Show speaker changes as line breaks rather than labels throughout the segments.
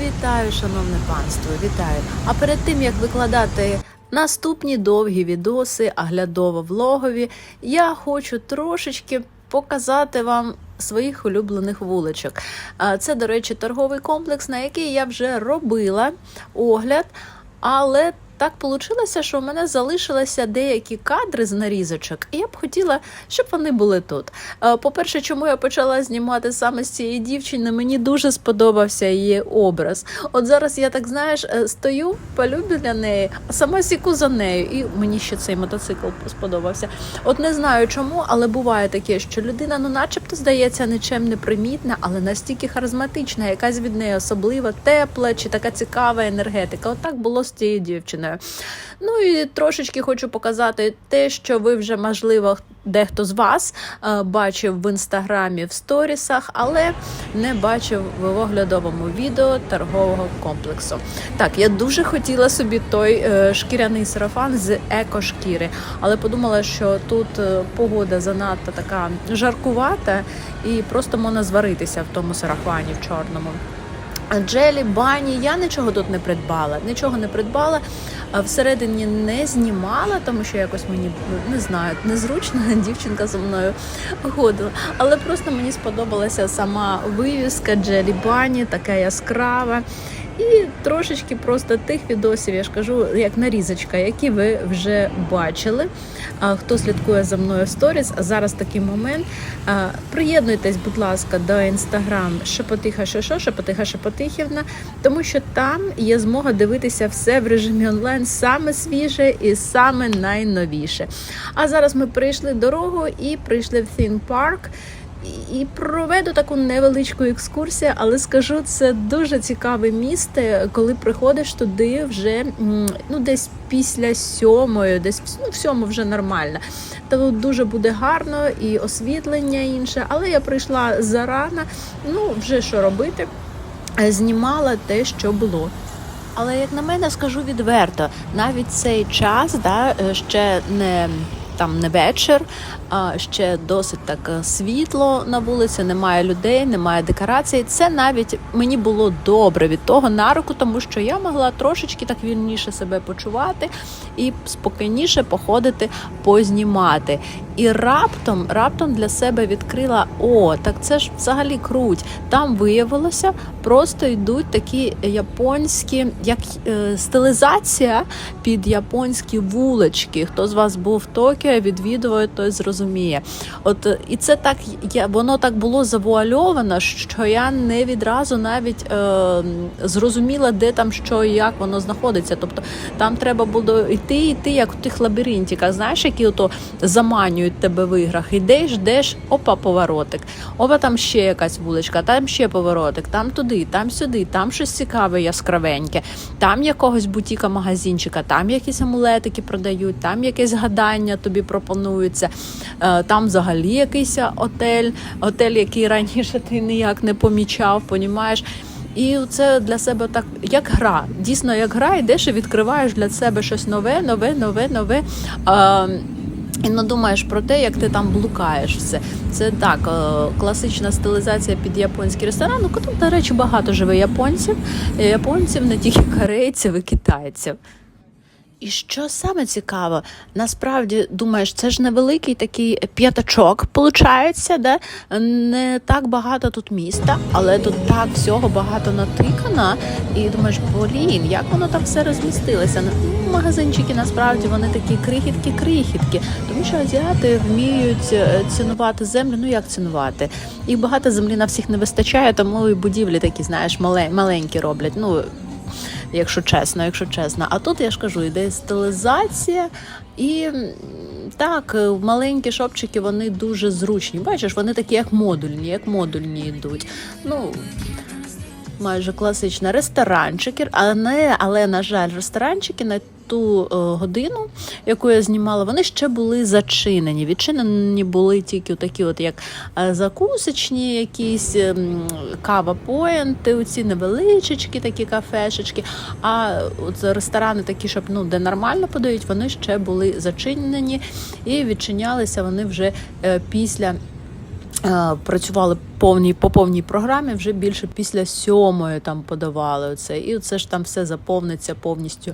Вітаю, шановне панство, вітаю. А перед тим як викладати наступні довгі відоси, аглядово влогові, я хочу трошечки показати вам своїх улюблених вуличок. Це, до речі, торговий комплекс, на який я вже робила огляд, але так вийшло, що в мене залишилися деякі кадри з нарізочок, і я б хотіла, щоб вони були тут. Е, По-перше, чому я почала знімати саме з цієї дівчини, мені дуже сподобався її образ. От зараз я так знаєш, е, стою, палю біля неї, а сама сіку за нею, і мені ще цей мотоцикл сподобався. От не знаю чому, але буває таке, що людина, ну, начебто, здається, нічим не примітна, але настільки харизматична, якась від неї особлива, тепла чи така цікава енергетика. От так було з цією дівчиною. Ну і трошечки хочу показати те, що ви вже, можливо, дехто з вас е, бачив в інстаграмі в сторісах, але не бачив в оглядовому відео торгового комплексу. Так, я дуже хотіла собі той е, шкіряний сарафан з екошкіри, але подумала, що тут е, погода занадто така жаркувата, і просто можна зваритися в тому сарафані в чорному. Джелі, бані, я нічого тут не придбала. Нічого не придбала. Всередині не знімала, тому що якось мені не знаю, незручно дівчинка зі мною ходила. Але просто мені сподобалася сама вивіска Джелі Бані, така яскрава. І трошечки просто тих відосів, я ж кажу, як нарізочка, які ви вже бачили. Хто слідкує за мною в сторіс, а зараз такий момент. Приєднуйтесь, будь ласка, до інстаграм Шепотиха Шошо, Шепотиха Шепотихівна, тому що там є змога дивитися все в режимі онлайн, саме свіже і саме найновіше. А зараз ми прийшли дорогу і прийшли в Theme Park. І- проведу таку невеличку екскурсію, але скажу, це дуже цікаве місце, коли приходиш туди вже ну, десь після сьомої, десь ну, в сьому вже нормально. Та дуже буде гарно і освітлення інше. Але я прийшла зарано, ну вже що робити, Е, знімала те, що було. Але як на мене, скажу відверто, навіть цей час да, е, ще не. Там не вечір, а ще досить так е, світло на вулиці, немає людей, немає декорацій. Це навіть мені було добре від того на руку, тому що я могла трошечки так вільніше себе почувати і спокійніше походити, познімати. І раптом, раптом для себе відкрила: о, так це ж взагалі круть. Там виявилося, просто йдуть такі японські, як е, стилізація під японські вулички. Хто з вас був в Токіо, відвідуває, той зрозуміє. От е, і це так я воно так було завуальовано, що я не відразу навіть е, зрозуміла, де там що і як воно знаходиться. Тобто там треба було йти, йти, як в тих лабіринтиках, знаєш, які ото заманюють тебе в іграх. Ідеш, йдеш, опа, поворотик. Опа, там ще якась вуличка, там ще поворотик, там туди, там сюди, там щось цікаве, яскравеньке, там якогось бутіка магазинчика, там якісь амулетики продають, там якесь гадання тобі пропонується. Е, Там взагалі якийсь отель, отель, який раніше ти ніяк не помічав, понімаєш. І це для себе так, як гра. Дійсно, як гра, йдеш і відкриваєш для себе щось нове, нове, нове, нове. А, і не думаєш про те, як ти там блукаєш все. Це так, е, класична стилізація під японський ресторан. Ну, тут, до речі, багато живе японців, Е, японців, не тільки корейців і китайців. І що саме цікаво, насправді думаєш, це ж невеликий такий п'ятачок, виходить, да? не так багато тут міста, але тут так всього багато натикано. І думаєш, блін, як воно там все розмістилося? Ну, магазинчики насправді вони такі крихітки-крихітки, тому що азіати вміють е, цінувати землю. Ну як цінувати? Їх багато землі на всіх не вистачає, тому і будівлі такі, знаєш, мале- маленькі роблять. Ну якщо чесно, якщо чесно. А тут я ж кажу, йде стилізація, і так, е, маленькі шопчики вони дуже зручні. Бачиш, вони такі, як модульні, як модульні йдуть. Ну, майже класична ресторанчики, не, але на жаль, ресторанчики на ту е, годину, яку я знімала, вони ще були зачинені. Відчинені були тільки такі, от як е, закусочні, якісь ем, кава-поінти, оці невеличечки, такі кафешечки. А от ресторани такі, щоб ну де нормально подають, вони ще були зачинені і відчинялися вони вже е, після. Працювали повній по повній програмі вже більше після сьомої там подавали оце. І це ж там все заповниться повністю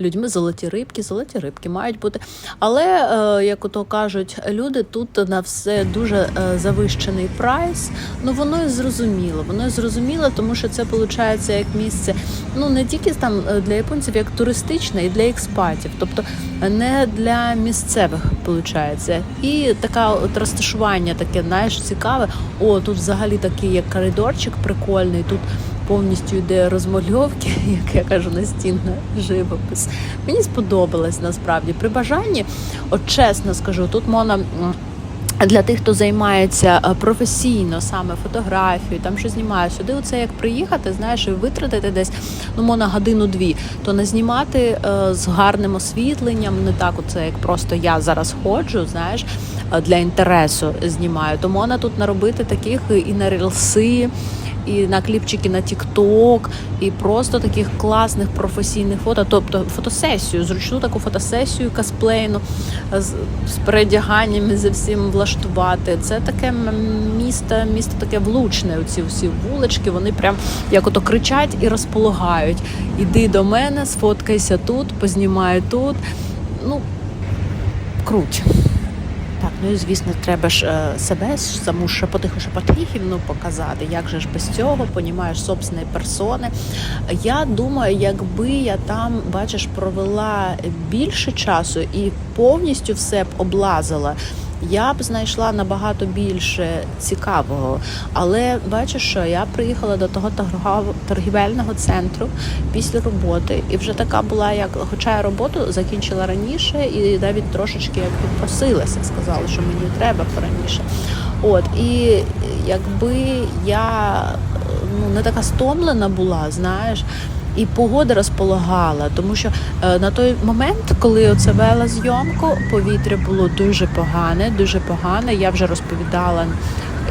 людьми. Золоті рибки, золоті рибки мають бути. Але е, як ото кажуть, люди тут на все дуже е, завищений прайс. Ну воно і зрозуміло. Воно і зрозуміло, тому що це виходить як місце. Ну не тільки там е, для японців, як туристичне, і для експатів, тобто не для місцевих виходить. І така от розташування таке, знаєш, цікаве. О, тут взагалі такий як коридорчик прикольний. Тут повністю йде розмальовки, як я кажу, настінна живопис. Мені сподобалось насправді при бажанні. От чесно скажу, тут можна. для тих, хто займається е, професійно саме фотографією, там що знімає сюди, оце як приїхати, знаєш, і витратити десь ну мона годину-дві, то не знімати е, з гарним освітленням, не так, оце як просто я зараз ходжу, знаєш, для інтересу знімаю. То можна тут наробити таких і на рілси. І на кліпчики на TikTok, і просто таких класних професійних фото, тобто фотосесію, зручну таку фотосесію косплейну з, з передяганнями за всім влаштувати. Це таке місто, місто таке влучне. Оці всі вулички, вони прям як ото кричать і розполагають. Іди до мене, сфоткайся тут, познімай тут. Ну круть. Ну і звісно, треба ж е, себе саму шепотиху шепотихівну показати. Як же ж без цього, понімаєш собственної персони. Я думаю, якби я там, бачиш, провела більше часу і повністю все б облазила. Я б знайшла набагато більше цікавого. Але бачиш, що я приїхала до того торгівельного центру після роботи, і вже така була, як хоча я роботу закінчила раніше, і навіть трошечки як попросилася, сказала, що мені треба пораніше. От і якби я ну не така стомлена була, знаєш. І погода розполагала, тому що е, на той момент, коли оце вела зйомку, повітря було дуже погане, дуже погане. Я вже розповідала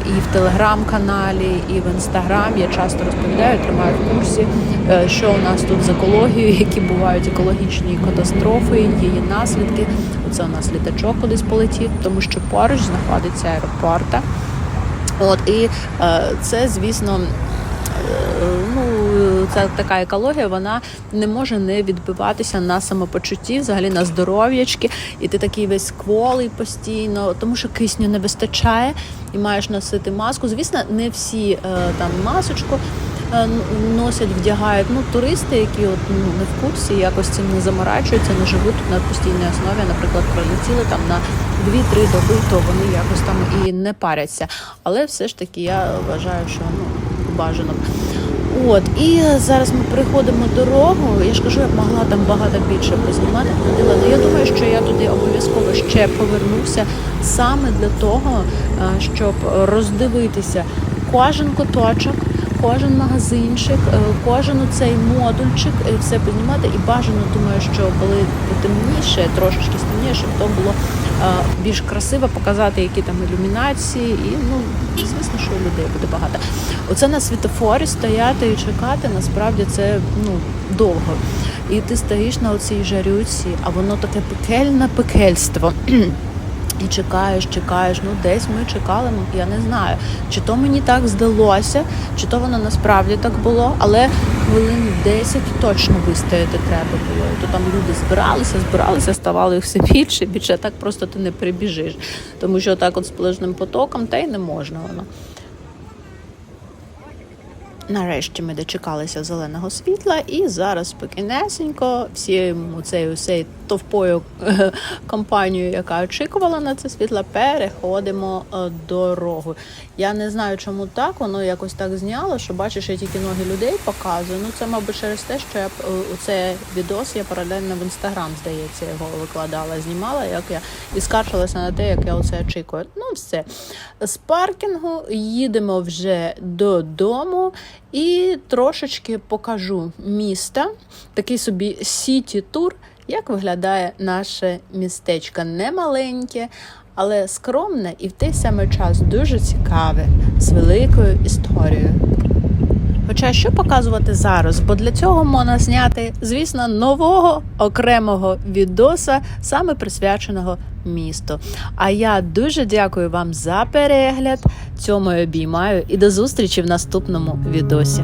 і в телеграм-каналі, і в інстаграм. Я часто розповідаю, тримаю в курсі, е, що у нас тут з екологією, які бувають екологічні катастрофи, її наслідки. Оце у нас літачок кудись полетів, тому що поруч знаходиться аеропорта. От і е, це, звісно, е, ну така екологія, вона не може не відбиватися на самопочутті, взагалі на здоров'ячки, і ти такий весь кволий постійно, тому що кисню не вистачає і маєш носити маску. Звісно, не всі е, там масочку. е, Носять, вдягають ну туристи, які от ну не в курсі, якось цим не заморачуються, не живуть тут на постійній основі. Наприклад, прилетіли там на 2-3 доби, то вони якось там і не паряться. Але все ж таки я вважаю, що ну бажано. От і зараз ми переходимо дорогу. Я ж кажу, я б могла там багато більше познімати. Ходила. Але я думаю, що я туди обов'язково ще повернуся саме для того, е, щоб роздивитися кожен куточок. Кожен магазинчик, е, кожен цей модульчик, все познімати. І бажано, думаю, що коли потемніше, трошечки стемніше, то було е, більш красиво показати, які там ілюмінації, і ну звісно, що людей буде багато. Оце на світофорі стояти і чекати, насправді це ну довго. І ти стоїш на оцій жарюці, а воно таке пекельне пекельство. І чекаєш, чекаєш. Ну десь ми чекали, я не знаю, чи то мені так здалося, чи то воно насправді так було, але хвилин 10 точно вистояти треба було. І то там люди збиралися, збиралися, ставало їх все більше, більше так просто ти не прибіжиш. Тому що так от з плежним потоком та й не можна воно. Нарешті ми дочекалися зеленого світла, і зараз спокійнесенько всією цією всією товпою компанією, яка очікувала на це світло, переходимо е, дорогу. Я не знаю, чому так, воно якось так зняло, що бачиш, я тільки ноги людей показую. Ну це, мабуть, через те, що я е, у цей відос я паралельно в інстаграм, здається, його викладала, знімала, як я і скаржилася на те, як я оце очікую. Ну, все. З паркінгу їдемо вже додому. І трошечки покажу міста, такий собі сіті-тур, як виглядає наше містечко. Не маленьке, але скромне і в той самий час дуже цікаве, з великою історією. Хоча що показувати зараз, бо для цього можна зняти, звісно, нового окремого відоса, саме присвяченого місту. А я дуже дякую вам за перегляд. Цьому обіймаю і до зустрічі в наступному відосі.